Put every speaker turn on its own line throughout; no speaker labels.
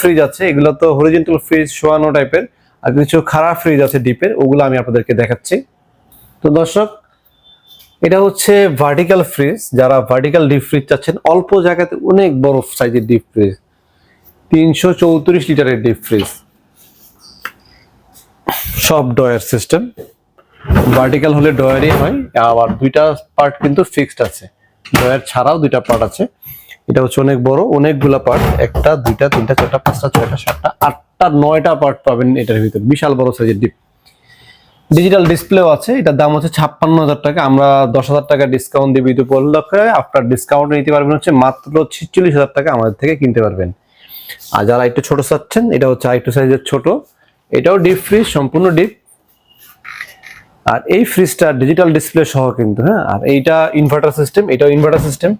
Fridge আছে, এগুলো তো হরিজেন্টাল ফ্রিজ শোয়ানো টাইপের আর কিছু খারাপ ফ্রিজ আছে ডিপের ওগুলো আমি আপনাদেরকে দেখাচ্ছি। তো দর্শক, এটা হচ্ছে ভার্টিক্যাল ফ্রিজ যারা ভার্টিক্যাল ডিপ ফ্রিজ চাচ্ছেন, অল্প জায়গাতে অনেক বড় সাইজের ডিপ ফ্রিজ তিনশো চৌত্রিশ লিটারের ডিপ ফ্রিজ সব ডয়ার সিস্টেম ভার্টিক্যাল হলে ডয়ারই হয়, আবার দুইটা পার্ট কিন্তু ফিক্সড আছে। ডয়ার ছাড়াও দুইটা পার্ট আছে। এটা হচ্ছে অনেক বড়, অনেকগুলা পার্ট একটা, দুইটা, তিনটা, চারটা, পাঁচটা, ছয়টা, সাতটা, আটটা, নয়টা পার্ট পাবেন এটার ভিতরে। বিশাল বড় সাইজের ডিপ ডিজিটাল ডিসপ্লেও আছে, এটার দাম হচ্ছে ছাপ্পান্ন হাজার টাকা। আমরা দশ হাজার টাকা ডিসকাউন্ট দিয়ে ঈদ উপলক্ষে আফটার ডিসকাউন্ট নিতে পারবেন হচ্ছে মাত্র ছিচল্লিশ হাজার টাকা আমাদের থেকে কিনতে পারবেন। আর যারা একটু ছোট চাচ্ছেন, এটা হচ্ছে আরেকটু সাইজের ছোট। এটাও ডিপ ফ্রিজ সম্পূর্ণ ডিপ আর এই ফ্রিজটা ডিজিটাল ডিসপ্লে সহ কিন্তু হ্যাঁ? আর এইটা ইনভার্টার সিস্টেম এটাও ইনভার্টার সিস্টেম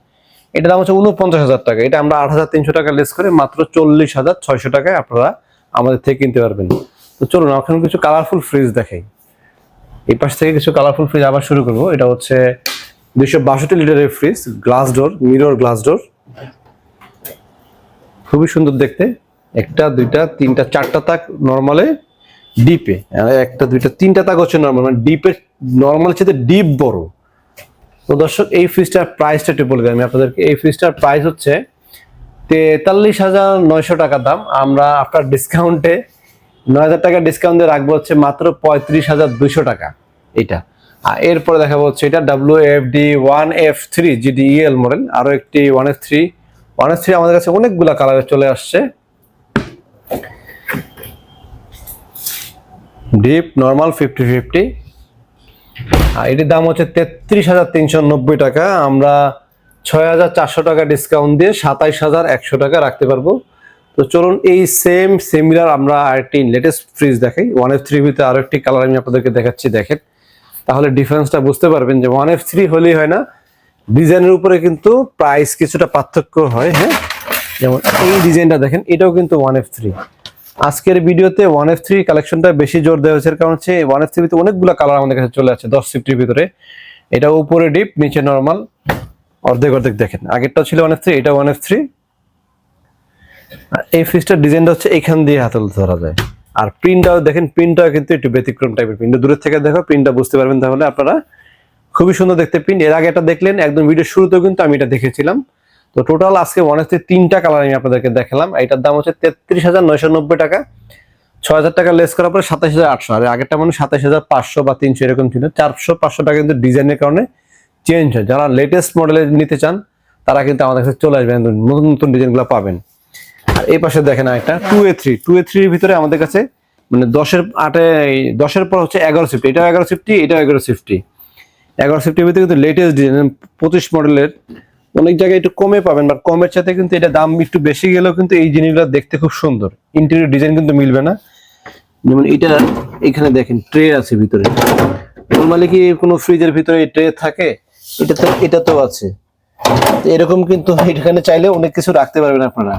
এটা দাম হচ্ছে উনপঞ্চাশ হাজার টাকা। এটা আমরা আট হাজার তিনশো টাকা লেস করে, মাত্র চল্লিশ হাজার ছয়শো টাকায় আপনারা আমাদের থেকে কিনতে পারবেন। তো চলুন, এখন কিছু কালারফুল ফ্রিজ দেখাই। এই পাশ থেকে কিছু কালারফুল ফ্রিজ আবার শুরু করব। এটা হচ্ছে দুইশো বাষট্টি লিটারের fridge glass door mirror glass door খুবই সুন্দর দেখতে। একটা, দুইটা, তিনটা, চারটা তাক নর্মালে ডিপে একটা, দুইটা, তিনটা তাক হচ্ছে নর্মাল মানে ডিপের নর্মাল চেয়ে ডিপ বড়। তো দর্শক, এই ফ্রিজটার প্রাইসটা একটু বলে দিই আমি আপনাদেরকে। এই ফ্রিজটার প্রাইস হচ্ছে তেতাল্লিশ হাজার নয়শো টাকা দাম। আমরা আফটার ডিসকাউন্টে নয় হাজার টাকা ডিসকাউন্ট দিয়ে রাখব হচ্ছে মাত্র পঁয়ত্রিশ হাজার দুশো টাকা। এটা আর এরপরে দেখাবো হচ্ছে এটা W F D one F three GDL model আরও একটি one F three one F three আমাদের কাছে অনেকগুলা কালারে চলে আসছে। ডিপ নর্মাল ফিফটি ফিফটি এটির দাম হচ্ছে তেত্রিশ হাজার তিনশো নব্বই টাকা। আমরা ছয় হাজার চারশো টাকা ডিসকাউন্ট দিয়ে সাতাইশ হাজার একশো টাকা রাখতে পারব। তো চলুন এই সেম সিমিলার আমরা আরেকটি লেটেস্ট ফ্রিজ দেখাই। ওয়ান এফ থ্রি ভিতরে আরও একটি কালার আমি আপনাদেরকে দেখাচ্ছি, দেখেন। তাহলে ডিফারেন্সটা বুঝতে পারবেন যে ওয়ান এফ থ্রি হলেই হয় না। ডিজাইনের উপরে কিন্তু প্রাইস কিছুটা পার্থক্য হয় হ্যাঁ? যেমন এই ডিজাইনটা দেখেন, এটাও কিন্তু ওয়ান এফ থ্রি আজকের ভিডিওতে ওয়ান এফ থ্রি কালেকশনটা বেশি জোর দেওয়া হয়েছে। কারণ হচ্ছে ওয়ান এফ থ্রিতে অনেকগুলো কালার আমাদের কাছে চলে আসছে, দশ সিফটির ভিতরে। এটা উপরে ডিপ নিচে নর্মাল অর্ধেক অর্ধেক দেখেন। আগেরটা ছিল ওয়ান এফ থ্রি এটা ওয়ান এফ থ্রি এই ফ্রিজটার ডিজাইনটা হচ্ছে এখান দিয়ে হাতে ধরা যায়। আর প্রিন্টটাও দেখেন প্রিন্টটাও কিন্তু একটু ব্যতিক্রম টাইপের প্রিন্ট দূরের থেকে দেখো প্রিন্টটা বুঝতে পারবেন তাহলে আপনারা। খুবই সুন্দর দেখতে প্রিন্ট এর আগে এটা দেখলেন, একদম ভিডিও শুরুতেও কিন্তু আমি এটা দেখেছিলাম। তো টোটাল আজকে ওয়ান এফ তিনটা কালার আমি আপনাদেরকে দেখালাম। এটার দাম হচ্ছে তেত্রিশ হাজার নয়শো নব্বই টাকা। ছয় হাজার টাকা লেস করার পরে সাতাশ হাজার আটশো। আর আগেরটা মানে সাতাশ হাজার পাঁচশো বা তিনশো এরকম ছিল। চারশো পাঁচশো টাকা কিন্তু ডিজাইনের কারণে চেঞ্জ হয়। যারা লেটেস্ট মডেলে নিতে চান, তারা কিন্তু আমাদের কাছে চলে আসবেন। নতুন নতুন ডিজাইনগুলো পাবেন। আর এই পাশে দেখেন একটা two A three two A থ্রির ভিতরে আমাদের কাছে মানে দশের আটে দশের পর হচ্ছে এগারো সিফটি এটাও এগারো সিফটি এটাও এগারো সিফটি এগারো সিফটির ভিতরে কিন্তু লেটেস্ট ডিজাইন পঁচিশ মডেলের অনেক জায়গায় একটু কমে পাবেন বাট কমের সাথে কিন্তু এটা দাম একটু বেশি গেলেও কিন্তু এই জিনিসগুলো দেখতে খুব সুন্দর। ইন্টেরিয়র ডিজাইন কিন্তু মিলবে না। যেমন এটা এখানে দেখেন ট্রে আছে ভিতরে। নর্মালি কি কোনো ফ্রিজের ভিতরে ট্রে থাকে? এটা তো এটা তো আছে। এরকম কিন্তু এখানে চাইলে অনেক কিছু রাখতে পারবেন আপনারা।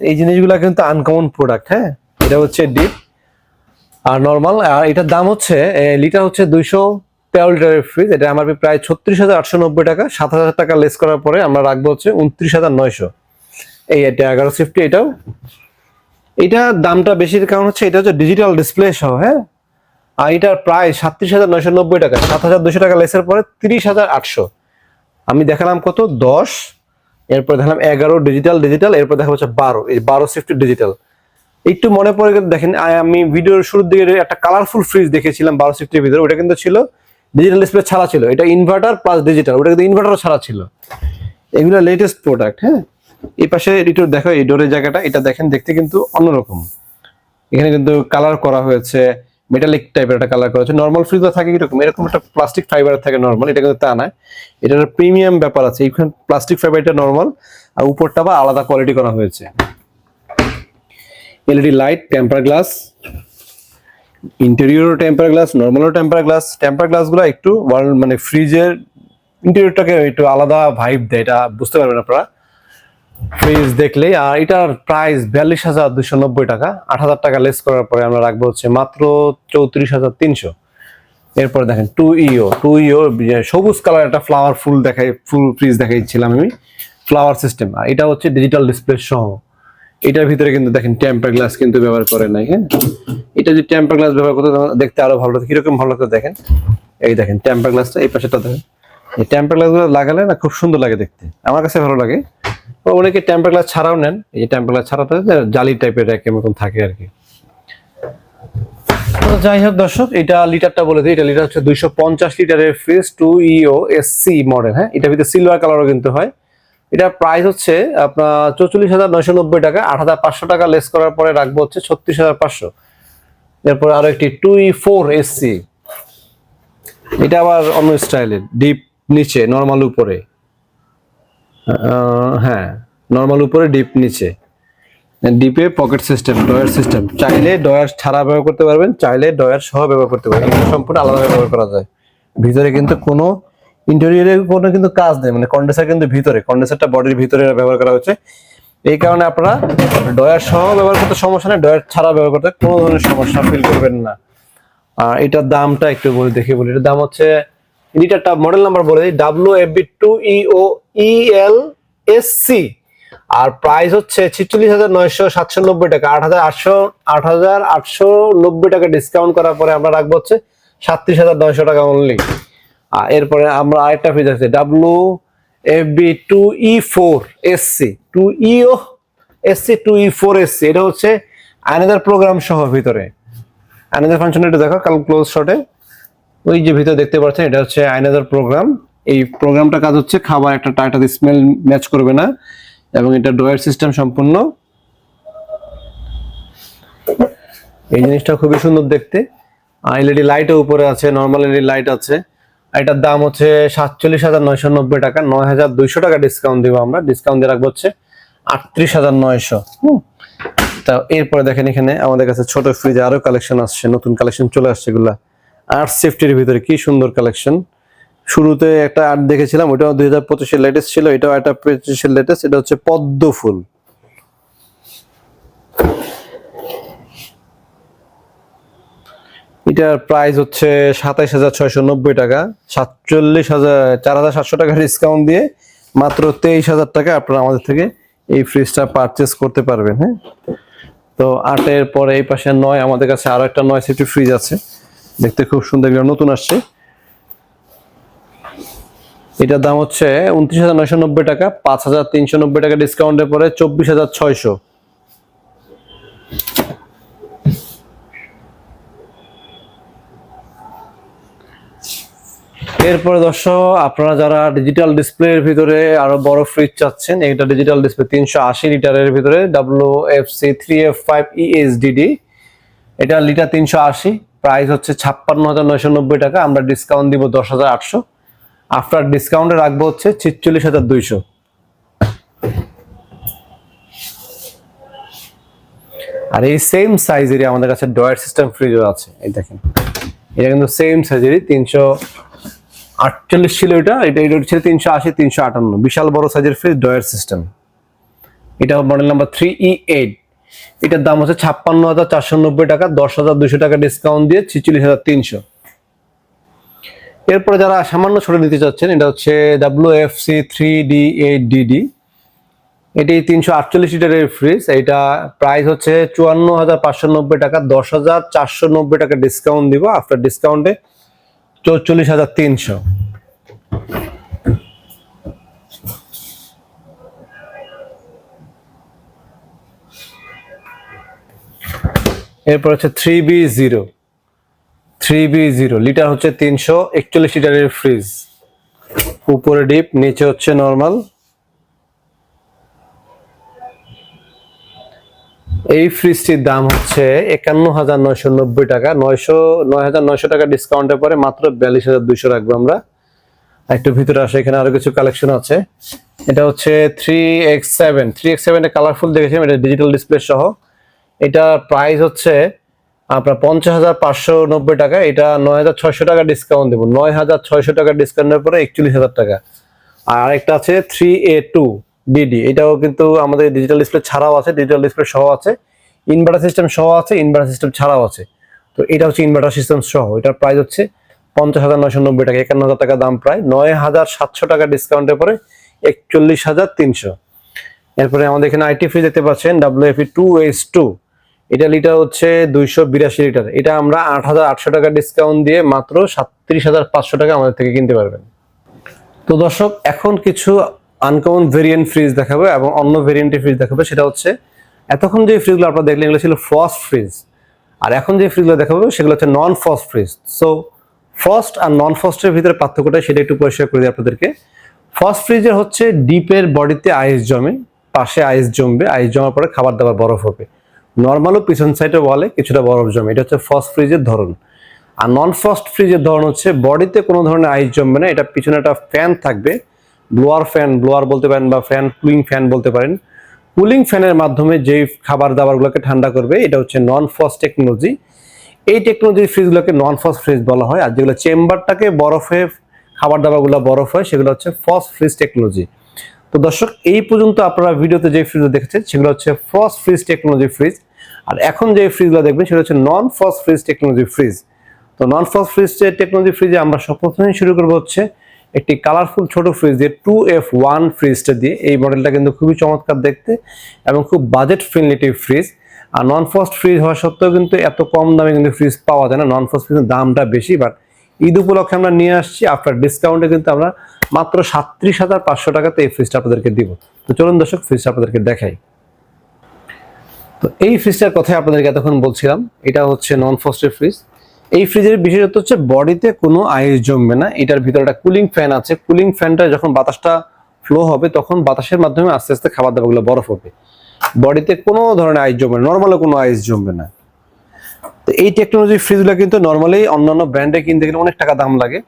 এই জিনিসগুলো কিন্তু আনকমন প্রোডাক্ট হ্যাঁ? এটা হচ্ছে ডিপ আর নর্মাল আর এটার দাম হচ্ছে লিটার হচ্ছে দুইশো তেরো ফ্রিজ এটা আমার প্রায় ছত্রিশ হাজার আটশো নব্বই টাকা। সাত হাজার টাকা লেস করার পরে আমরা রাখব হচ্ছে উনত্রিশ হাজার নয়শো। এই এটা এগারো ফিফটি এটাও। এটা দামটা বেশির কারণ হচ্ছে এটা হচ্ছে ডিজিটাল ডিসপ্লে সহ হ্যাঁ? আর এটার প্রায় সাতত্রিশ হাজার নয়শো নব্বই টাকা, সাত হাজার দুশো টাকা লেসের পরে তিরিশ হাজার আটশো। আমি দেখালাম কত? দশ। এরপর দেখালাম এগারো ডিজিটাল ডিজিটাল এরপর দেখা হচ্ছে বারো। এই বারো সিফটি ডিজিটাল একটু মনে পড়ে গেলে, দেখেন আমি ভিডিওর শুরুর দিকে একটা কালারফুল ফ্রিজ দেখেছিলাম বারো সিফটির ভিতরে, ওটা কিন্তু ছিল ডিজিটাল ডিসপ্লে ছাড়া ছিল। এটা ইনভার্টার প্লাস ডিজিটাল ওটা কিন্তু ইনভার্টার ছাড়া ছিল। এগুলো লেটেস্ট প্রোডাক্ট হ্যাঁ? এই পাশে একটু দেখো, এই ডোরের জায়গাটা, এটা দেখেন, দেখতে কিন্তু অন্যরকম। এখানে কিন্তু কালার করা হয়েছে মেটালিক টাইপের একটা কালার করা হয়েছে। নর্মাল ফ্রিজও থাকে এরকম এরকম একটা প্লাস্টিক ফাইবার থাকে নর্মাল এটা কিন্তু তা নয় এটার প্রিমিয়াম ব্যাপার আছে, এইখানে প্লাস্টিক ফাইবারটা নর্মাল আর উপরটা বা আলাদা কোয়ালিটি করা হয়েছে। LED light temper glass interior temper glass নর্মালও temper glass temper গ্লাসগুলো একটু মানে ফ্রিজের ইন্টেরিয়রটাকে একটু আলাদা ভাইব দেয়, এটা বুঝতে পারবেন আপনারা। ফ্রিজ দেখলেই, আর এটার প্রাইস বিয়াল্লিশ হাজার দুশো নব্বই টাকা, আট হাজার টাকা লেস করার পরে আমরা রাখব হচ্ছে মাত্র চৌত্রিশ হাজার তিনশো। এরপরে দেখেন টু ইও টু ইও সবুজ কালার একটা ফ্লাওয়ার ফুল দেখাই, ফুল ফ্রিজ দেখাইছিলাম আমি ফ্লাওয়ার সিস্টেম আর এটা হচ্ছে ডিজিটাল ডিসপ্লে সহ। এটার ভিতরে কিন্তু দেখেন টেম্পার গ্লাস কিন্তু ব্যবহার করে নাই হ্যাঁ? এটা যদি টেম্পার গ্লাস ব্যবহার করতে দেখতে আরও ভালো লাগতো কীরকম ভালো লাগতো দেখেন? এই দেখেন টেম্পার গ্লাসটা এই পাশেটা দেখেন। এই টেম্পার গ্লাসগুলো লাগালে না খুব সুন্দর লাগে দেখতে। আমার কাছে ভালো লাগে। অনেকে টেম্পার গ্লাস ছাড়াও নেন। এই যে টেম্পার গ্লাস ছাড়াতে জালি টাইপের এক মতন থাকে আর কি। যাই হোক দর্শক, এটা লিটারটা বলে দিই। এটা লিটার হচ্ছে দুইশো পঞ্চাশ লিটারের fridge two EO S C model হ্যাঁ? এটা ভিতরে সিলভার কালারও কিন্তু হয়। এটার প্রাইস হচ্ছে আপনার চৌচল্লিশ হাজার নয়শো নব্বই টাকা, আট হাজার পাঁচশো টাকা লেস করার পরে রাখব হচ্ছে ছত্রিশ হাজার পাঁচশো। এরপরে আরও একটি two E four S C এটা আবার অন্য স্টাইলের ডিপ নিচে নর্মাল উপরে। হ্যাঁ নর্মাল উপরে ডিপ নিচে। ডিপে পকেট সিস্টেম ডয়ার সিস্টেম চাইলে ডয়ার ছাড়া ব্যবহার করতে পারবেন, চাইলে ডয়ার সহ ব্যবহার করতে পারবেন। সম্পূর্ণ আলাদা ব্যবহার করা যায়। ভিতরে কিন্তু কোনো ইন্টেরিয়রে কোনো কিন্তু কাজ নেই মানে কন্ডেন্সার কিন্তু ভিতরে কন্ডেন্সারটা বডির ভিতরে ব্যবহার করা হচ্ছে। এই কারণে আপনারা ডয়ার সহ ব্যবহার করতে সমস্যা নেই ডয়ার ছাড়া ব্যবহার করতে কোনো ধরনের সমস্যা ফিল করবেন না। আর এটার দামটা একটু বলে দেখি বলি, এটার দাম হচ্ছে লিটারটা মডেল নাম্বার বলে দিই W F B two E O E L S C আর প্রাইস হচ্ছে ছিচল্লিশ হাজার নয়শো সাতশো টাকা, আট হাজার আটশো, আট হাজার আটশো নব্বই টাকা ডিসকাউন্ট করার পরে আমরা রাখব হচ্ছে সাতত্রিশ হাজার নয়শো টাকা অনলি এরপরে আমরা আরেকটা ফ্রিজ আছে W F B two E four S C two EO S C two E four S C এটা হচ্ছে আনাদার প্রোগ্রাম সহ ভিতরে। আনাদার ফাংশন এটা দেখো, কাল ক্লোজ শটে ওই যে ভিতরে দেখতে পাচ্ছেন, এটা হচ্ছে আইনাদার প্রোগ্রাম এই প্রোগ্রামটা কাজ হচ্ছে খাবার একটা টাটা স্মেল ম্যাচ করবে না, এবং এটা ডোয়ার সিস্টেম সম্পূর্ণ। এই জিনিসটা খুবই সুন্দর দেখতে। এলইডি লাইটও উপরে আছে নর্মাল এলইডি লাইট আছে। এটার দাম হচ্ছে সাতচল্লিশ হাজার নয়শো নব্বই টাকা। নয় হাজার দুইশো টাকা ডিসকাউন্ট দিব আমরা। ডিসকাউন্ট দিয়ে রাখব হচ্ছে আটত্রিশ হাজার নয়শো। তা এরপরে দেখেন এখানে আমাদের কাছে ছোট ফ্রিজে আরও কালেকশন আসছে, নতুন কালেকশন চলে আসছে এগুলা। আর্ট সেফটির ভিতরে কি সুন্দর কালেকশন শুরুতে একটা আর্ট দেখেছিলাম, ওটাও দুই হাজার পঁচিশের লেটেস্ট ছিল, এটাও একটা পঁচিশের লেটেস্ট এটা হচ্ছে পদ্ম ফুল। এটার প্রাইস হচ্ছে সাতাইশ হাজার ছয়শো নব্বই টাকা। সাতচল্লিশ হাজার, চার হাজার সাতশো টাকা ডিসকাউন্ট দিয়ে মাত্র তেইশ হাজার টাকা আপনারা আমাদের থেকে এই ফ্রিজটা পারচেস করতে পারবেন হ্যাঁ? তো আটের পরে এই পাশে নয়, আমাদের কাছে আরও একটা নয় সিটি ফ্রিজ আছে। দেখতে খুব সুন্দর, এগুলো নতুন আসছে। এটার দাম হচ্ছে উনত্রিশ হাজার নয়শো নব্বই টাকা, পাঁচ হাজার তিনশো নব্বই টাকা ডিসকাউন্টের পরে চব্বিশ হাজার ছয়শো। এরপরে দর্শক, আপনারা যারা ডিজিটাল ডিসপ্লের ভিতরে আরও বড় ফ্রিজ চাচ্ছেন এটা ডিজিটাল ডিসপ্লে তিনশো আশি লিটারের ভিতরে W F C three F five ESDD এটা লিটার তিনশো আশি প্রাইস হচ্ছে ছাপ্পান্ন হাজার নয়শো নব্বই টাকা, আমরা ডিসকাউন্ট দিব দশ হাজার আটশো। আফটার ডিসকাউন্টে রাখব হচ্ছে ছিচল্লিশ হাজার দুইশো। আর এই সেম সাইজেরই আমাদের কাছে ডয়ার সিস্টেম ফ্রিজও আছে, এই দেখেন। এটা কিন্তু সেম সাইজেরই তিনশো আটচল্লিশ ছিল এটা এটা এটা ছিল তিনশো আশি, তিনশো আটান্ন। বিশাল বড় সাইজের ফ্রিজ ডয়ার সিস্টেম এটা model number three E eight এটার দাম হচ্ছে ছাপ্পান্ন হাজার চারশো নব্বই টাকা, দশ হাজার দুশো টাকা ডিসকাউন্ট দিয়ে ছিচল্লিশ হাজার তিনশো। এরপরে যারা সামান্য ছোট নিতে চাচ্ছেন, এটা হচ্ছে W F C three D eight DD এটি তিনশো আটচল্লিশ লিটারের ফ্রিজ এটা প্রাইস হচ্ছে চুয়ান্ন হাজার পাঁচশো নব্বই টাকা, দশ হাজার চারশো নব্বই টাকা ডিসকাউন্ট দিব। আফটার ডিসকাউন্টে চৌচল্লিশ হাজার তিনশো। এরপর হচ্ছে three B zero. Three B zero, litre হচ্ছে তিনশো একচল্লিশ লিটারের ফ্রিজ। উপরে ডিপ, নিচে হচ্ছে নর্মাল। এই ফ্রিজটির দাম হচ্ছে একান্ন হাজার নয়শো নব্বই টাকা। নয়শো নয় হাজার নয়শো টাকা ডিসকাউন্টের পরে মাত্র বিয়াল্লিশ হাজার দুইশো রাখব আমরা। একটু ভিতরে আসে, এখানে আরও কিছু কালেকশন আছে। এটা হচ্ছে three X seven. Three X seven colourful দেখেছিলাম, এটা ডিজিটাল ডিসপ্লে সহ। এটা প্রাইস হচ্ছে আপনার পঞ্চাশ হাজার পাঁচশো নব্বই টাকা। এটা নয় হাজার ছয়শো টাকা ডিসকাউন্ট দেবো। নয় হাজার ছয়শো টাকা ডিসকাউন্টের পরে একচল্লিশ হাজার টাকা। আর আরেকটা আছে থ্রি এ টু। ডিডি এটাও কিন্তু আমাদের ডিজিটাল ডিসপ্লে ছাড়াও আছে ডিজিটাল ডিসপ্লে সহ আছে ইনভার্টার সিস্টেম সহ আছে ইনভার্টার সিস্টেম ছাড়াও আছে। তো এটা হচ্ছে ইনভার্টার সিস্টেম সহ, এটার প্রাইস হচ্ছে পঞ্চাশ হাজার নয়শো নব্বই টাকা একান্ন হাজার টাকা দাম প্রায়, নয় হাজার সাতশো টাকা ডিসকাউন্টের পরে একচল্লিশ হাজার তিনশো। এরপরে আমাদের এখানে আইটি ফ্রিজ দেখতে পাচ্ছেন ডাব্লিউএফি টু এস টু এটা লিটার হচ্ছে দুইশো বিরাশি লিটার এটা আমরা আট হাজার আটশো টাকা ডিসকাউন্ট দিয়ে মাত্র সাতত্রিশ হাজার পাঁচশো টাকা আমাদের থেকে কিনতে পারবেন। তো দর্শক, এখন কিছু আনকমন ভেরিয়েন্ট ফ্রিজ দেখাবো এবং অন্য ভেরিয়েন্টের ফ্রিজ দেখাবো, সেটা হচ্ছে এতক্ষণ যে ফ্রিজগুলো আপনারা দেখলেন, এগুলো ছিল ফস্ট ফ্রিজ আর এখন যে ফ্রিজগুলো দেখাবো, সেগুলো হচ্ছে non frost fridge so frost আর নন ফার্স্টের ভিতরে পার্থক্যটা সেটা একটু পরিষ্কার করে দিই আপনাদেরকে। ফার্স্ট ফ্রিজের হচ্ছে ডিপের বডিতে আইস জমে, পাশে আইস জমবে আইস জমার পরে খাবার দাবার বরফ হবে। নর্মালও পিছন সাইডে বলে, কিছুটা বরফ জমে। এটা হচ্ছে ফার্স্ট ফ্রিজের ধরন। আর নন ফার্স্ট ফ্রিজের ধরন হচ্ছে বডিতে কোনো ধরনের আইস জমবে না, এটা পিছনে একটা ফ্যান থাকবে। ব্লোয়ার ফ্যান, ব্লোয়ার বলতে পারেন বা ফ্যান, কুলিং ফ্যান বলতে পারেন, কুলিং ফ্যানের মাধ্যমে যেই খাবার দাবারগুলোকে ঠান্ডা করবে, এটা হচ্ছে নন ফার্স্ট টেকনোলজি এই টেকনোলজির ফ্রিজগুলোকে নন ফার্স্ট ফ্রিজ বলা হয়, আর যেগুলো চেম্বারটাকে বরফে, খাবার দাবারগুলো বরফ হয়, সেগুলো হচ্ছে ফার্স্ট ফ্রিজ টেকনোলজি তো দর্শক, এই পর্যন্ত আপনারা ভিডিওতে যে ফ্রিজ দেখেছেন, সেগুলো হচ্ছে ফার্স্ট ফ্রিজ টেকনোলজি ফ্রিজ আর এখন যে ফ্রিজগুলো দেখবেন সেটা হচ্ছে non frost fridge technology fridge তো নন ফার্স্ট ফ্রিজ টেকনোলজি ফ্রিজে আমরা সর্বপ্রথমে শুরু করব হচ্ছে একটি কালারফুল ছোট ফ্রিজ দিয়ে টু এফ ওয়ান ফ্রিজটা দিয়ে এই মডেলটা কিন্তু খুবই চমৎকার দেখতে এবং খুব বাজেট ফ্রেন্ডলি একটি ফ্রিজ আর নন ফার্স্ট ফ্রিজ হওয়া সত্ত্বেও কিন্তু এত কম দামে কিন্তু ফ্রিজ পাওয়া যায় না। নন ফার্স্ট ফ্রিজের দামটা বেশি বাট ঈদ উপলক্ষে আমরা নিয়ে আসছি। আফটার ডিসকাউন্টে কিন্তু আমরা মাত্র সাতত্রিশ হাজার পাঁচশো টাকাতে এই ফ্রিজটা আপনাদেরকে দিব। তো চলুন দর্শক ফ্রিজটা আপনাদেরকে দেখাই। তো এই ফ্রিজটার কথাই আপনাদেরকে এতক্ষণ বলছিলাম। এটা হচ্ছে নন ফ্রস্টের ফ্রিজ এই ফ্রিজের বিশেষত্ব হচ্ছে বডিতে কোনো আইস জমবে না। এটার ভিতরে একটা কুলিং ফ্যান আছে। কুলিং ফ্যানটা যখন বাতাসটা ফ্লো হবে, তখন বাতাসের মাধ্যমে আস্তে আস্তে খাবার দাবারগুলো বরফ হবে। বডিতে কোনো ধরনের আইস জমবে না। নর্মালে কোনো আইস জমবে না। তো এই টেকনোলজি ফ্রিজগুলো কিন্তু নর্মালি অন্যান্য ব্র্যান্ডে কিনতে গেলে অনেক টাকা দাম লাগে।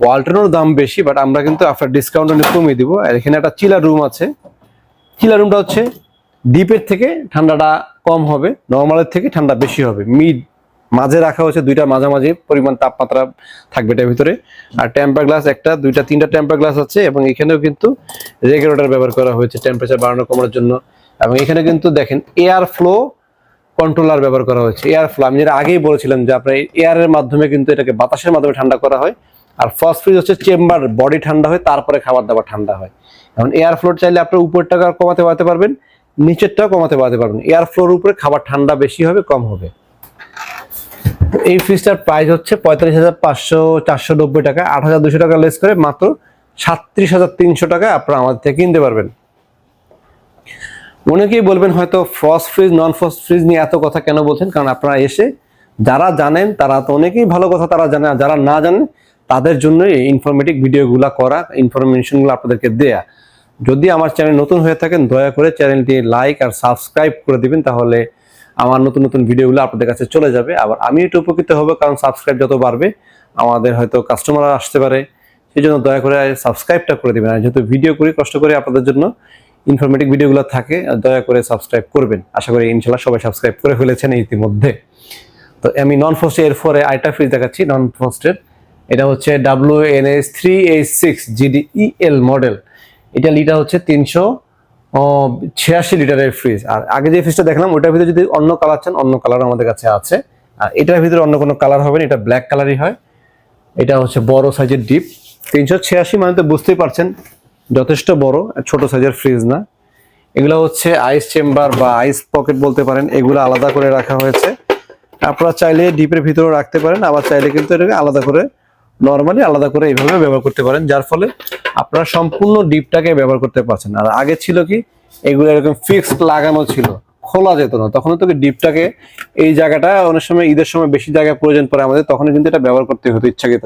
ওয়ালটনের দাম বেশি বাট আমরা কিন্তু আফটার ডিসকাউন্ট অনেক কমিয়ে দিব। আর এখানে একটা চিলার রুম আছে। চিলার রুমটা হচ্ছে ডিপের থেকে ঠান্ডাটা কম হবে। নর্মালের থেকে ঠান্ডা বেশি হবে। মিড মাঝে রাখা হয়েছে দুইটা মাঝামাঝি পরিমাণ তাপমাত্রা থাকবে এটার ভিতরে। আর টেম্পার গ্লাস একটা, দুইটা, তিনটা টেম্পার গ্লাস আছে এবং এখানেও কিন্তু রেগুলেটর ব্যবহার করা হয়েছে টেম্পারেচার বাড়ানো, কমানোর জন্য। এবং এখানে কিন্তু দেখেন এয়ার ফ্লো কন্ট্রোলার ব্যবহার করা হয়েছে। এয়ার ফ্লো আমি যেটা আগেই বলেছিলাম যে আপনার এয়ারের মাধ্যমে কিন্তু এটাকে বাতাসের মাধ্যমে ঠান্ডা করা হয়। আর ফার্স্ট ফ্রিজ হচ্ছে চেম্বার বডি ঠান্ডা হয়, তারপরে খাবার দাবার ঠান্ডা হয়। এখন এয়ার ফ্লোর চাইলে আপনার উপরটাকে কমাতে বাড়াতে পারবেন, নিচেরটাও কমাতে বাড়াতে পারবেন। এয়ার ফ্লোর উপরে খাবার ঠান্ডা বেশি হবে, কম হবে। এই ফ্রিজটার প্রাইস হচ্ছে পঁয়তাল্লিশ হাজার পাঁচশো, চারশো নব্বই টাকা, আট হাজার দুশো টাকা লেস করে মাত্র সাতত্রিশ হাজার তিনশো টাকা আপনারা আমাদের থেকে কিনতে পারবেন। অনেকেই বলবেন হয়তো frost fridge non frost fridge নিয়ে এত কথা কেন বলছেন? কারণ আপনারা এসে যারা জানেন, তারা তো অনেকেই ভালো কথা তারা জানে যারা না জানেন, তাদের জন্য এই ইনফরমেটিভ ভিডিওগুলো করা ইনফরমেশনগুলো আপনাদেরকে দেয়া। যদি আমার চ্যানেল নতুন হয়ে থাকেন, দয়া করে চ্যানেলটি লাইক আর সাবস্ক্রাইব করে দিবেন, তাহলে আমার নতুন নতুন ভিডিওগুলো আপনাদের কাছে চলে যাবে। আবার আমি একটু উপকৃত হব, কারণ সাবস্ক্রাইব যত বাড়বে, আমাদের হয়তো কাস্টমার আসতে পারে। সেই জন্য দয়া করে সাবস্ক্রাইবটা করে দিবেন। আর যেহেতু ভিডিও করি, কষ্ট করে আপনাদের জন্য ইনফরমেটিভ ভিডিওগুলো থাকে দয়া করে সাবস্ক্রাইব করবেন। আশা করি ইনশাল্লাহ সবাই সাবস্ক্রাইব করে ফেলেছেন ইতিমধ্যে। তো আমি নন ফোস্টে এর পরে আইটা ফ্রিজ দেখাচ্ছি নন ফোস্টের এটা হচ্ছে W N S three eight six GD EL model এটা লিটার হচ্ছে তিনশো ছিয়াশি লিটারের ফ্রিজ আর আগে যে ফ্রিজটা দেখলাম ওটার ভিতরে যদি অন্য কালার চান, অন্য কালার আমাদের কাছে আছে। আর এটার ভিতরে অন্য কোনো কালার হবে না, এটা ব্ল্যাক কালারই হয়। এটা হচ্ছে বড় সাইজের ডিপ তিনশো ছিয়াশি মানে তো বুঝতেই পারছেন, যথেষ্ট বড় ছোট সাইজের ফ্রিজ না। এগুলো হচ্ছে আইস চেম্বার বা আইস পকেট বলতে পারেন, এগুলো আলাদা করে রাখা হয়েছে। আপনারা চাইলে ডিপের ভিতরেও রাখতে পারেন, আবার চাইলে কিন্তু এটাকে আলাদা করে নর্মালি আলাদা করে এইভাবে ব্যবহার করতে পারেন, যার ফলে আপনারা সম্পূর্ণ ডিপটাকে ব্যবহার করতে পারছেন। আর আগে ছিল কি, এগুলো এরকম ফিক্সড লাগানো ছিল, খোলা যেত না। তখন তোকে ডিপটাকে এই জায়গাটা অনেক সময় ঈদের সময় বেশি জায়গা প্রয়োজন পড়ে আমাদের তখন কিন্তু এটা ব্যবহার করতে হতো ইচ্ছাকৃত।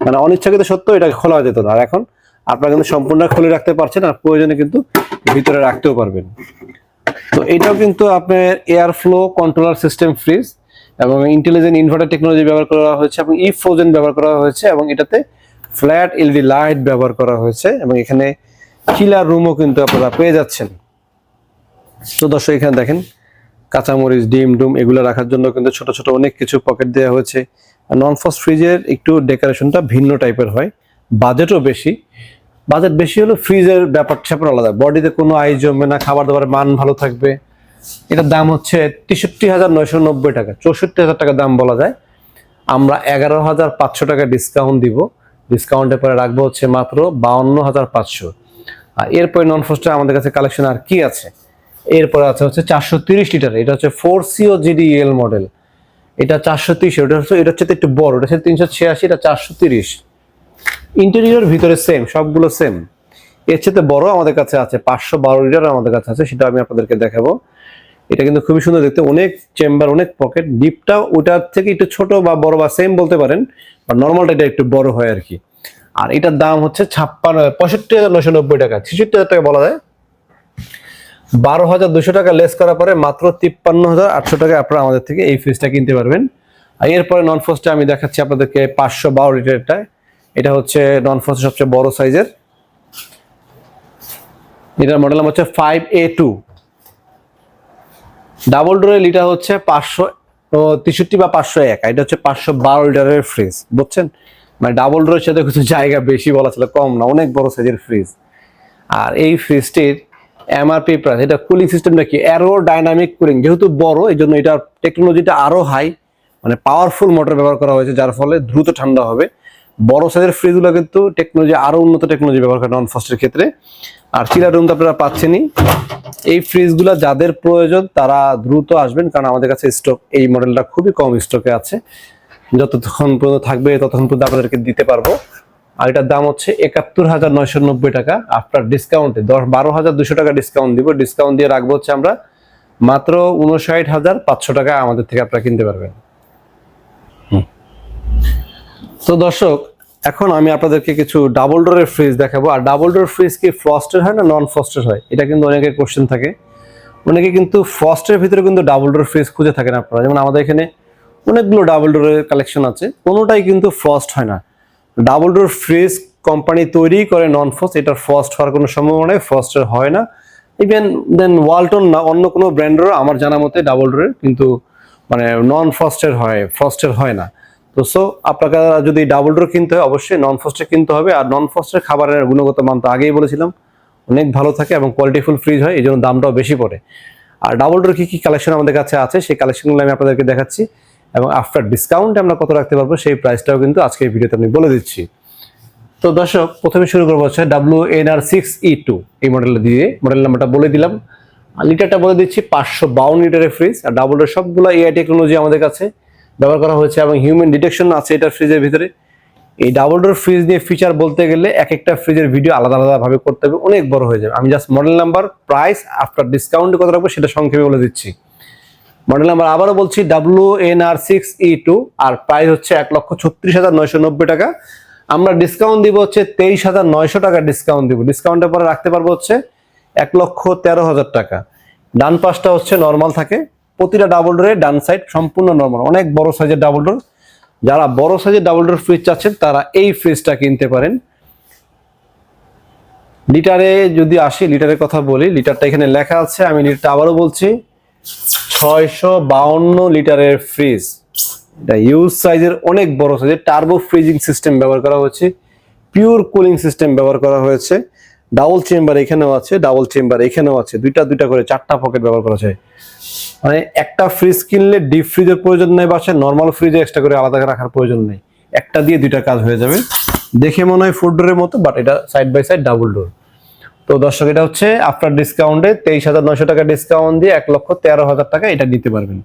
মানে অনিচ্ছাকৃত সত্ত্বেও এটাকে খোলা যেত না। আর এখন আপনারা কিন্তু সম্পূর্ণ খুলে রাখতে পারছেন আর প্রয়োজনে কিন্তু ভিতরে রাখতেও পারবেন। তো এটাও কিন্তু আপনার air flow controller system fridge এবং ইন্টেলিজেন্ট ইনভার্টার টেকনোলজি ব্যবহার করা হয়েছে এবং ই ফ্রোজেন ব্যবহার করা হয়েছে এবং এটাতে ফ্ল্যাট এলইডি লাইট ব্যবহার করা হয়েছে এবং এখানে চিলার রুমও কিন্তু আপনারা পেয়ে যাচ্ছেন। তো দর্শক, এখানে দেখেন, কাঁচামরিচ, ডিম, ডুম, এগুলো রাখার জন্য কিন্তু ছোট ছোট অনেক কিছু পকেট দেওয়া হয়েছে। নন ফস্ট ফ্রিজের একটু ডেকোরেশনটা ভিন্ন টাইপের হয় বাজেটও বেশি। বাজেট বেশি হলো ফ্রিজের ব্যাপারটা স্যাপার আলাদা। বডিতে কোনো আই জমবে না, খাবার দাবার মান ভালো থাকবে। এটার দাম হচ্ছে তেষট্টি হাজার নয়শো নব্বই টাকা। চৌষট্টি হাজার টাকা দাম বলা যায়। আমরা এগারো হাজার পাঁচশো টাকা ডিসকাউন্ট দিব। ডিসকাউন্টের পরে রাখব হচ্ছে মাত্র বাউন্ন হাজার পাঁচশো। আর এরপরে নন ফ্রস্টে আমাদের কাছে কালেকশন আর কি আছে? এরপরে আছে হচ্ছে চারশো তিরিশ লিটার এটা হচ্ছে ফোর সিও জিডিএল মডেল এটা চারশো তিরিশ, এটা হচ্ছে এটা হচ্ছে একটু বড়। এটা হচ্ছে তিনশো ছিয়াশি, এটা চারশো তিরিশ। ইন্টেরিয়র ভিতরে সেম সবগুলো সেম এর চেয়ে বড় আমাদের কাছে আছে, পাঁচশো বারো লিটার আমাদের কাছে আছে, সেটা আমি আপনাদেরকে দেখাবো। এটা কিন্তু খুবই সুন্দর দেখতে। অনেক চেম্বার অনেক পকেট ডিপটা ওটার থেকে একটু ছোট বা বড় বা সেম বলতে পারেন বা নর্মালটা এটা একটু বড় হয় আর কি আর এটার দাম হচ্ছে ছাপ্পান্ন, পঁয়ষট্টি হাজার নশো নব্বই টাকা। ছেষট্টি হাজার টাকা বলা যায়। বারো হাজার দুশো টাকা লেস করার পরে মাত্র তিপ্পান্ন হাজার আটশো টাকা আপনারা আমাদের থেকে এই ফ্রিজটা কিনতে পারবেন। আর এরপরে নন ফ্রস্টে আমি দেখাচ্ছি আপনাদেরকে পাঁচশো বারো লিটারটা। এটা হচ্ছে নন ফ্রস্টের সবচেয়ে বড় সাইজের এটার মডেল নাম হচ্ছে ফাইভ এ টু ডাবল ডোরের লিটার হচ্ছে পাঁচশো তেষট্টি বা পাঁচশো এক। এটা হচ্ছে পাঁচশো বারো লিটারের ফ্রিজ বুঝছেন? মানে ডাবল ডোরের সাথে কিছু জায়গা বেশি বলা ছিল কম না, অনেক বড় সাইজের ফ্রিজ আর এই ফ্রিজটির এমআরপি প্রাইস এটা কুলিং সিস্টেমটা কি? অ্যারো ডাইনামিক কুলিং যেহেতু বড় এই জন্য এটার টেকনোলজিটা আরও হাই মানে পাওয়ারফুল মোটর ব্যবহার করা হয়েছে, যার ফলে দ্রুত ঠান্ডা হবে। বড় সাইজের ফ্রিজগুলো কিন্তু টেকনোলজি আরও উন্নত টেকনোলজি ব্যবহার করে নন ফাস্টের ক্ষেত্রে। আর চিলার রুম তো আপনারা পাচ্ছেনই। এই ফ্রিজগুলো যাদের প্রয়োজন, তারা দ্রুত আসবেন, কারণ আমাদের কাছে স্টক এই মডেলটা খুবই কম স্টকে আছে। যতক্ষণ পর্যন্ত থাকবে, ততক্ষণ পর্যন্ত আপনাদেরকে দিতে পারব। আর এটার দাম হচ্ছে একাত্তর হাজার নয়শো নব্বই টাকা। আফটার ডিসকাউন্টে দশ বারো হাজার দুশো টাকা ডিসকাউন্ট দিব। ডিসকাউন্ট দিয়ে রাখব হচ্ছে আমরা মাত্র উনষাট হাজার পাঁচশো টাকা আমাদের থেকে আপনারা কিনতে পারবেন। তো দর্শক এখন আমি আপনাদেরকে কিছু ডাবল ডোরের ফ্রিজ দেখাবো। আর ডাবল ডোর ফ্রিজ কি ফ্রস্টের হয় না নন ফ্রস্টের হয়? এটা কিন্তু অনেকের কোশ্চেন থাকে। অনেকে কিন্তু ফ্রস্টের ভিতরে কিন্তু ডাবল ডোর ফ্রিজ খুঁজে থাকেন আপনারা। যেমন আমাদের এখানে অনেকগুলো ডাবল ডোরের কালেকশন আছে। কোনোটাই কিন্তু ফ্রস্ট হয় না। ডাবল ডোর ফ্রিজ কোম্পানি তৈরি করে নন ফ্রস্ট এটার ফ্রস্ট হওয়ার কোনো সম্ভাবনা নেই ফ্রস্টের হয় না। ইভেন দেন ওয়ালটন না, অন্য কোনো ব্র্যান্ডেরও আমার জানা মতে ডাবল ডোরের কিন্তু মানে নন ফ্রস্টের হয় ফ্রস্টের হয় না। তো সো আপনাকে যদি ডাবল ডোর কিনতে হয়, অবশ্যই নন ফ্রস্টের কিনতে হবে। আর নন ফস্টের খাবারের গুণগত মান তো আগেই বলেছিলাম। অনেক ভালো থাকে এবং কোয়ালিটিফুল ফ্রিজ হয়, এই জন্য দামটাও বেশি পড়ে। আর ডাবল ডোর কী কী কালেকশন আমাদের কাছে আছে, সেই কালেকশনগুলো আমি আপনাদেরকে দেখাচ্ছি। এবং আফটার ডিসকাউন্ট আমরা কত রাখতে পারব, সেই প্রাইসটাও কিন্তু আজকে এই ভিডিওতে আমি বলে দিচ্ছি। তো দর্শক, প্রথমে শুরু করব হচ্ছে W N R six E two এই মডেলটা দিয়ে। মডেল নাম্বারটা বলে দিলাম। লিটারটা বলে দিচ্ছি পাঁচশো বাউন্ন লিটারের ফ্রিজ আর ডাবল ডোর সবগুলো এআই টেকনোলজি আমাদের কাছে। ব্যবহার করা হয়েছে এবং হিউম্যান ডিটেকশন আছে এটার ফ্রিজের ভিতরে। এই ডাবল ডোর ফ্রিজ নিয়ে ফিচার বলতে গেলে এক একটা ফ্রিজের ভিডিও আলাদা আলাদাভাবে করতে হবে, অনেক বড় হয়ে যাবে। আমি just model number price after discount কত রাখব, সেটা সংক্ষেপে বলে দিচ্ছি। মডেল নাম্বার আবারও বলছি W N R six E two আর প্রাইস হচ্ছে এক লক্ষ ছত্রিশ হাজার নয়শো নব্বই টাকা। আমরা ডিসকাউন্ট দিব হচ্ছে তেইশ হাজার নয়শো টাকা ডিসকাউন্ট দিব। ডিসকাউন্টের পরে রাখতে পারব হচ্ছে এক লক্ষ তেরো হাজার টাকা। ডান পাশটা হচ্ছে নর্মাল থাকে। প্রতিটা ডাবল ডোরে ডান সাইড সম্পূর্ণ নর্মাল অনেক বড় সাইজের ডাবল ডোর যারা বড় সাইজের ডাবল ডোর ফ্রিজ চাচ্ছেন, তারা এই ফ্রিজটা কিনতে পারেন। লিটারে যদি আসি, লিটারের কথা বলি, লিটারটা এখানে লেখা আছে, আমি লিটারটা আবারও বলছি, ছয়শো বাউন্ন লিটারের ফ্রিজ এটা ইউজ সাইজের অনেক বড় সাইজের টার্বো ফ্রিজিং সিস্টেম ব্যবহার করা হয়েছে পিওর কুলিং সিস্টেম ব্যবহার করা হয়েছে। ডাবল চেম্বার এখানেও আছে ডাবল চেম্বার এখানেও আছে, দুইটা দুইটা করে, চারটা পকেট ব্যবহার করা যায়। মানে একটা ফ্রিজ কিনলে ডিপ ফ্রিজের প্রয়োজন নেই বাসায় নর্মাল ফ্রিজে এক্সট্রা করে আলাদা করে রাখার প্রয়োজন নেই। একটা দিয়ে দুইটা কাজ হয়ে যাবে। দেখে মনে হয় ফুড ডোরের মতো বাট এটা side by side double door তো দর্শক, এটা হচ্ছে আফটার ডিসকাউন্টে তেইশ হাজার নয়শো টাকা ডিসকাউন্ট দিয়ে এক লক্ষ তেরো হাজার টাকা এটা নিতে পারবেন।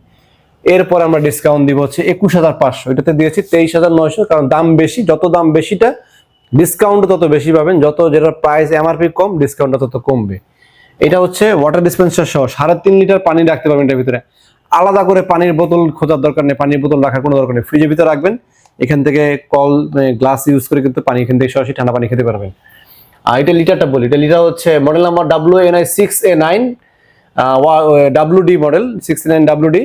এরপর আমরা ডিসকাউন্ট দিব হচ্ছে একুশ হাজার পাঁচশো। এটাতে দিয়েছি তেইশ হাজার নয়শো, কারণ দাম বেশি, যত দাম বেশিটা ডিসকাউন্ট তত বেশি পাবেন, যত যেটার প্রাইস এমআরপি কম ডিসকাউন্টটা তত কমবে। এটা হচ্ছে ওয়াটার ডিসপেন্সার সহ সাড়ে তিন লিটার পানি রাখতে পারবেন এটার ভিতরে। আলাদা করে পানির বোতল খোঁজার দরকার নেই, পানির বোতল রাখার কোনো দরকার নেই। ফ্রিজের ভিতরে রাখবেন, এখান থেকে কল গ্লাস ইউজ করে কিন্তু পানি এখান থেকে সরাসরি ঠান্ডা পানি খেতে পারবেন। আর এটা লিটারটা বলি, এটা লিটার হচ্ছে model number W N I six A nine W D model six nine W D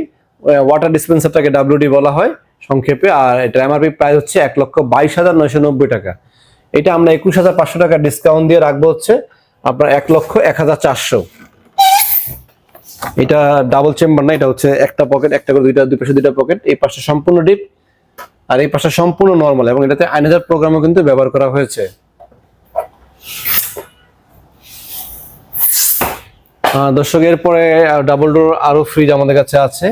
water ডিসপেন্সারটাকে W D বলা হয় সংক্ষেপে, আর এটা এমআরপি প্রাইস হচ্ছে এক লক্ষ বাইশ হাজার নয়শো নব্বই টাকা। এটা আমরা একুশ হাজার পাঁচশো টাকা ডিসকাউন্ট দিয়ে রাখব হচ্ছে। আপনার এক লক্ষ এক হাজার চারশো। এটা ডাবল চেম্বার না, এটা হচ্ছে একটা পকেট একটা করে দুইটা, দুই পাশে দুইটা পকেট এই পাশটা সম্পূর্ণ ডিপ আর এই পাশটা সম্পূর্ণ নর্মাল এবং এটাতে আইনাজার প্রোগ্রামও কিন্তু ব্যবহার করা হয়েছে। দর্শক, এরপরে ডাবল ডোর আরও ফ্রিজ আমাদের কাছে আছে।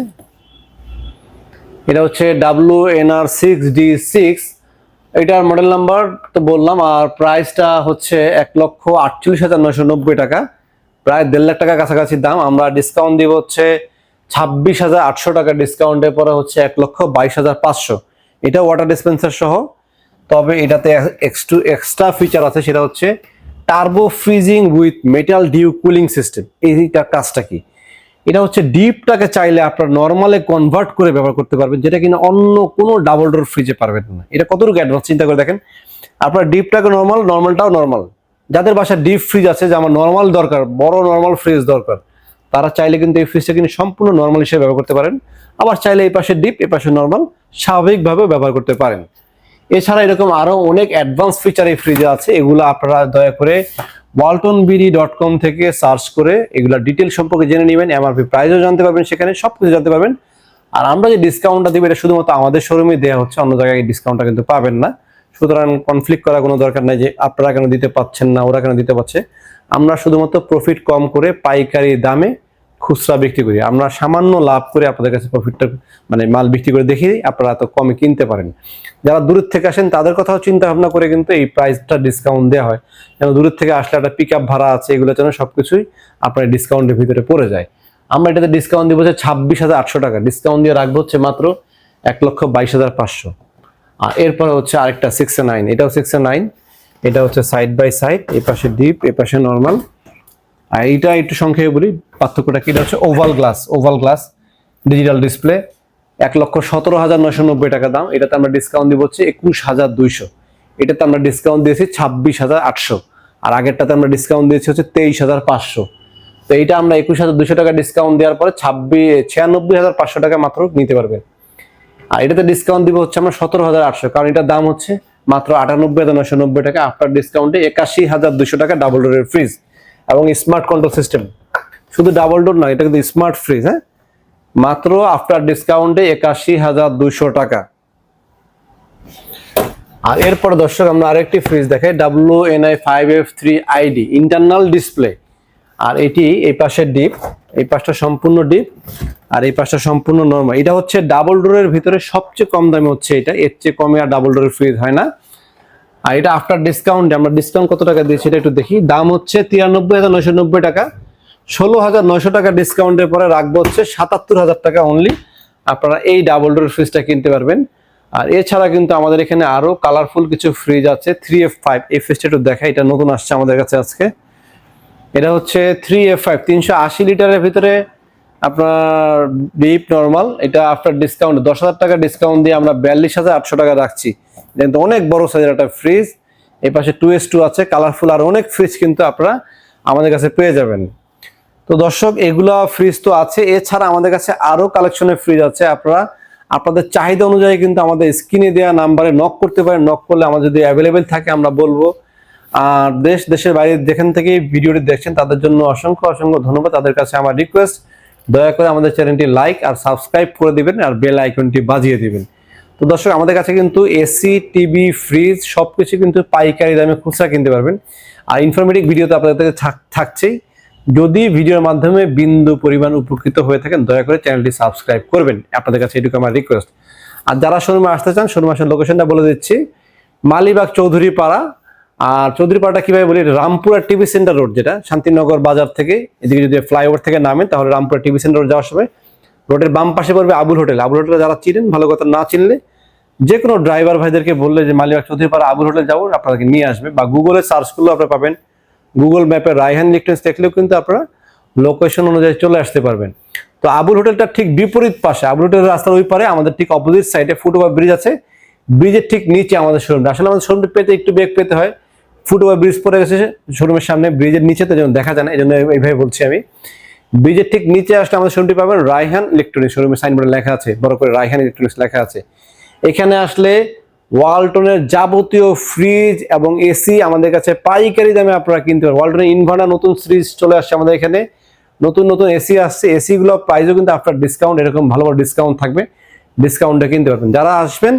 এটা হচ্ছে W NR six D six এটার মডেল নাম্বার তো বললাম, আর প্রাইসটা হচ্ছে এক লক্ষ আটচল্লিশ হাজার নয়শো নব্বই টাকা। প্রায় দেড় লাখ টাকা কাছাকাছি দাম। আমরা ডিসকাউন্ট দিব হচ্ছে ছাব্বিশ হাজার আটশো টাকা। ডিসকাউন্টের পরে হচ্ছে এক লক্ষ বাইশ হাজার পাঁচশো। এটা ওয়াটার ডিসপেন্সার সহ। তবে এটাতে এক্সট্রু এক্সট্রা ফিচার আছে, সেটা হচ্ছে turbo freezing with metal dew cooling system এইটার কাজটা কি? এটা হচ্ছে ডিপটাকে চাইলে আপনার নর্মালে কনভার্ট করে ব্যবহার করতে পারবেন, যেটা কিনা অন্য কোনো ডাবল ডোর ফ্রিজে পারবেন না। এটা কতটুকু অ্যাডভান্স চিন্তা করে দেখেন। আপনার ডিপটাকে নর্মাল নর্মালটাও নর্মাল যাদের বাসায় ডিপ ফ্রিজ আছে, যে আমার নর্মাল দরকার, বড় নর্মাল ফ্রিজ দরকার, তারা চাইলে কিন্তু এই ফ্রিজটা কিন্তু সম্পূর্ণ নর্মাল হিসেবে ব্যবহার করতে পারেন। আবার চাইলে এই পাশে ডিপ এই পাশে নর্মাল স্বাভাবিকভাবে ব্যবহার করতে পারেন। এছাড়া এরকম আরও অনেক অ্যাডভান্স ফিচার এই ফ্রিজে আছে, এগুলো আপনারা দয়া করে ওয়ালটন বিডি ডট কম থেকে সার্চ করে এগুলা ডিটেল সম্পর্কে জেনে নেবেন এমআরপি প্রাইসও জানতে পারবেন সেখানে সব কিছু জানতে পারবেন। আর আমরা যে ডিসকাউন্টটা দেবো, এটা শুধুমাত্র আমাদের শোরুমে দেওয়া হচ্ছে, অন্য জায়গায় ডিসকাউন্টটা কিন্তু পাবেন না। সুতরাং কনফ্লিক্ট করার কোনো দরকার নাই যে আপনারা কেন দিতে পাচ্ছেন না, ওরা কেন দিতে পারছে। আমরা শুধুমাত্র প্রফিট কম করে পাইকারি দামে খুচরা বিক্রি করি। আমরা সামান্য লাভ করে আপনাদের কাছে প্রফিটটা মানে মাল বিক্রি করে দেখি আপনারা এত কমে কিনতে পারেন। যারা দূরের থেকে আসেন, তাদের কথাও চিন্তা ভাবনা করে কিন্তু এই প্রাইসটা ডিসকাউন্ট দেওয়া হয়। যেন দূরের থেকে আসলে একটা পিক আপ ভাড়া আছে, এগুলো যেন সব কিছুই আপনার ডিসকাউন্টের ভিতরে পড়ে যায়। আমরা এটাতে ডিসকাউন্ট দিব হচ্ছে ছাব্বিশ হাজার আটশো টাকা। ডিসকাউন্ট দিয়ে রাখব হচ্ছে মাত্র এক লক্ষ বাইশ হাজার পাঁচশো। আর এরপরে হচ্ছে আরেকটা সিক্স নাইন এটাও সিক্স নাইন এটা হচ্ছে সাইড বাই সাইড এ পাশে ডিপ এ পাশে নর্মাল আর এইটা একটু সংক্ষেপে বলি, পার্থক্যটা কি? হচ্ছে oval glass oval glass digital display এক লক্ষ সতেরো হাজার নয়শো নব্বই টাকা দাম। এটাতে আমরা ডিসকাউন্ট দিব হচ্ছে একুশ হাজার দুইশো। এটাতে আমরা ডিসকাউন্ট দিয়েছি ছাব্বিশ হাজার আটশো। আর আগেরটাতে আমরা ডিসকাউন্ট দিয়েছি হচ্ছে তেইশ হাজার পাঁচশো। তো এইটা আমরা একুশ হাজার দুশো টাকা ডিসকাউন্ট দেওয়ার পরে ছাব্বিশ, ছিয়ানব্বই হাজার পাঁচশো টাকা মাত্র নিতে পারবেন। আর এটাতে ডিসকাউন্ট দিব হচ্ছে আমরা সতেরো হাজার আটশো। কারণ এটার দাম হচ্ছে মাত্র আটানব্বই হাজার নশো নব্বই টাকা। আফটার ডিসকাউন্টে একাশি হাজার দুশো টাকা ডাবল ডোরের ফ্রিজ এবং স্মার্ট কন্ট্রোল সিস্টেম শুধু ডাবল ডোর না, এটা কিন্তু স্মার্ট ফ্রিজ হ্যাঁ? মাত্র আফটার ডিসকাউন্টে একাশি হাজার দুশো টাকা। আর এরপর দর্শক, আমরা আরেকটি ফ্রিজ দেখাই W N I five F three ID internal display আর এটি এই পাশের ডিপ এই পাশটা সম্পূর্ণ ডিপ আর এই পাশটা সম্পূর্ণ নর্মাল এটা হচ্ছে ডাবল ডোরের ভিতরে সবচেয়ে কম দামে হচ্ছে এটা, এর চেয়ে কমে আর ডাবল ডোরের ফ্রিজ হয় না। আর এটা আফটার ডিসকাউন্ট আমরা ডিসকাউন্ট কত টাকা দিয়েছি এটা একটু দেখি। দাম হচ্ছে তিরানব্বই হাজার নয়শো নব্বই টাকা। ষোলো হাজার নয়শো টাকা ডিসকাউন্টের পরে রাখব হচ্ছে সাতাত্তর হাজার টাকা অনলি আপনারা এই ডাবল ডোর ফ্রিজটা কিনতে পারবেন। আর এছাড়া কিন্তু আমাদের এখানে আরও কালারফুল কিছু ফ্রিজ আছে থ্রি এফ ফাইভ এই ফ্রিজটা একটু দেখা এটা নতুন আসছে আমাদের কাছে আজকে। এটা হচ্ছে থ্রি এফ ফাইভ তিনশো আশি লিটারের ভিতরে আপনার ডিপ নর্মাল এটা আফটার ডিসকাউন্ট দশ হাজার টাকা ডিসকাউন্ট দিয়ে আমরা বিয়াল্লিশ হাজার আটশো টাকা রাখছি। কিন্তু অনেক বড় সাইজের একটা ফ্রিজ এই পাশে টু এস টু আছে কালারফুল আর অনেক ফ্রিজ কিন্তু আপনারা আমাদের কাছে পেয়ে যাবেন। তো দর্শক, এগুলা ফ্রিজ তো আছে, এছাড়া আমাদের কাছে আরও কালেকশনের ফ্রিজ আছে, আপনারা আপনাদের চাহিদা অনুযায়ী কিন্তু আমাদের স্ক্রিনে দেওয়া নাম্বারে নক করতে পারেন নক করলে আমাদের যদি অ্যাভেলেবেল থাকে আমরা বলব। আর দেশ, দেশের বাইরে যেখান থেকে ভিডিওটি দেখছেন, তাদের জন্য অসংখ্য অসংখ্য ধন্যবাদ। তাদের কাছে আমার রিকোয়েস্ট দয়া করে আমাদের চ্যানেলটি লাইক আর সাবস্ক্রাইব করে দিবেন আর বেল আইকনটি বাজিয়ে দিবেন। তো দর্শক, আমাদের কাছে কিন্তু এসি টিভি ফ্রিজ সবকিছু কিন্তু পাইকারি দামে খুচরা কিনতে পারবেন। আর ইনফরমেটিভ ভিডিও তো আপনাদের কাছে থাক- থাকছেই। যদি ভিডিওর মাধ্যমে বিন্দু পরিমাণ উপকৃত হয়ে থাকেন, দয়া করে চ্যানেলটি সাবস্ক্রাইব করবেন। আপনাদের কাছে এটুকু আমার রিকোয়েস্ট আর যারা শোরুমে আসতে চান, শোরুম আসার লোকেশনটা বলে দিচ্ছি। মালিবাগ চৌধুরী পাড়া আর চৌধুরী পাড়াটা কীভাবে বলি রামপুরা টিভি সেন্টার রোড যেটা, শান্তিনগর বাজার থেকে, এদিকে যদি ফ্লাইওভার থেকে নামেন, তাহলে রামপুরা টিভি সেন্টার রোড যাওয়ার সময় রোডের বাম পাশে পড়বে আবুল হোটেল। আবুল হোটেল যারা চিনেন, ভালো কথা না চিনলে যে কোনো ড্রাইভার ভাইদেরকে বললে যে, মালিবাগ চৌধুরী পাড়া আবুল হোটেল যাব আপনাদেরকে নিয়ে আসবে। বা গুগলে সার্চ করলেও আপনারা পাবেন। গুগল ম্যাপে রায়হান ইলেকট্রনিক্স দেখলেও কিন্তু আপনারা লোকেশন অনুযায়ী চলে আসতে পারবেন। তো আবুল হোটেলটা ঠিক বিপরীত পাশে, আবুল হোটেলের রাস্তার ওই পারে, আমাদের ঠিক অপোজিট সাইডে ফুটওভার ব্রিজ আছে। ব্রিজের ঠিক নিচে আমাদের শোরুমটা আসলে আমাদের শোরুমটা পেতে একটু বেগ পেতে হয়। ফুটওভার ব্রিজ পরে গেছে, শোরুমের সামনে, ব্রিজের নিচে তো যেন দেখা যায় না এই জন্য এইভাবে বলছি আমি। ব্রিজের ঠিক নিচে আসলে আমাদের শোরুমটি পাবেন রায়হান ইলেকট্রনিক্স শোরুমের সাইনবোর্ডে লেখা আছে, বড় করে রায়হান ইলেকট্রনিক্স লেখা আছে। এখানে আসলে ওয়ালটনের যাবতীয় ফ্রিজ এবং এসি আমাদের কাছে পাইকারি দামে আপনারা কিনতে পারেন। ওয়ালটনের ইনভার্টার, নতুন ফ্রিজ চলে আসছে আমাদের এখানে। নতুন নতুন এসি আসছে এসি গুলো প্রাইসও কিন্তু আপনার ডিসকাউন্ট এরকম ভালো ভালো ডিসকাউন্ট থাকবে। ডিসকাউন্টটা কিনতে পারবেন। যারা আসবেন,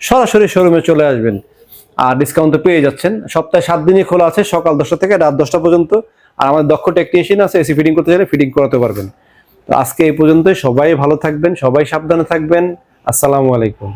সরাসরি শোরুমে চলে আসবেন। আর ডিসকাউন্ট তো পেয়ে যাচ্ছেন। সপ্তাহে সাত দিনই খোলা আছে, সকাল দশটা থেকে রাত দশটা পর্যন্ত। আর আমাদের দক্ষ টেকনিশিয়ান আছে এসি ফিটিং করতে চাইলে ফিটিং করাতে পারবেন। তো আজকে এই পর্যন্তই, সবাই ভালো থাকবেন, সবাই সাবধানে থাকবেন। আসসালামু আলাইকুম।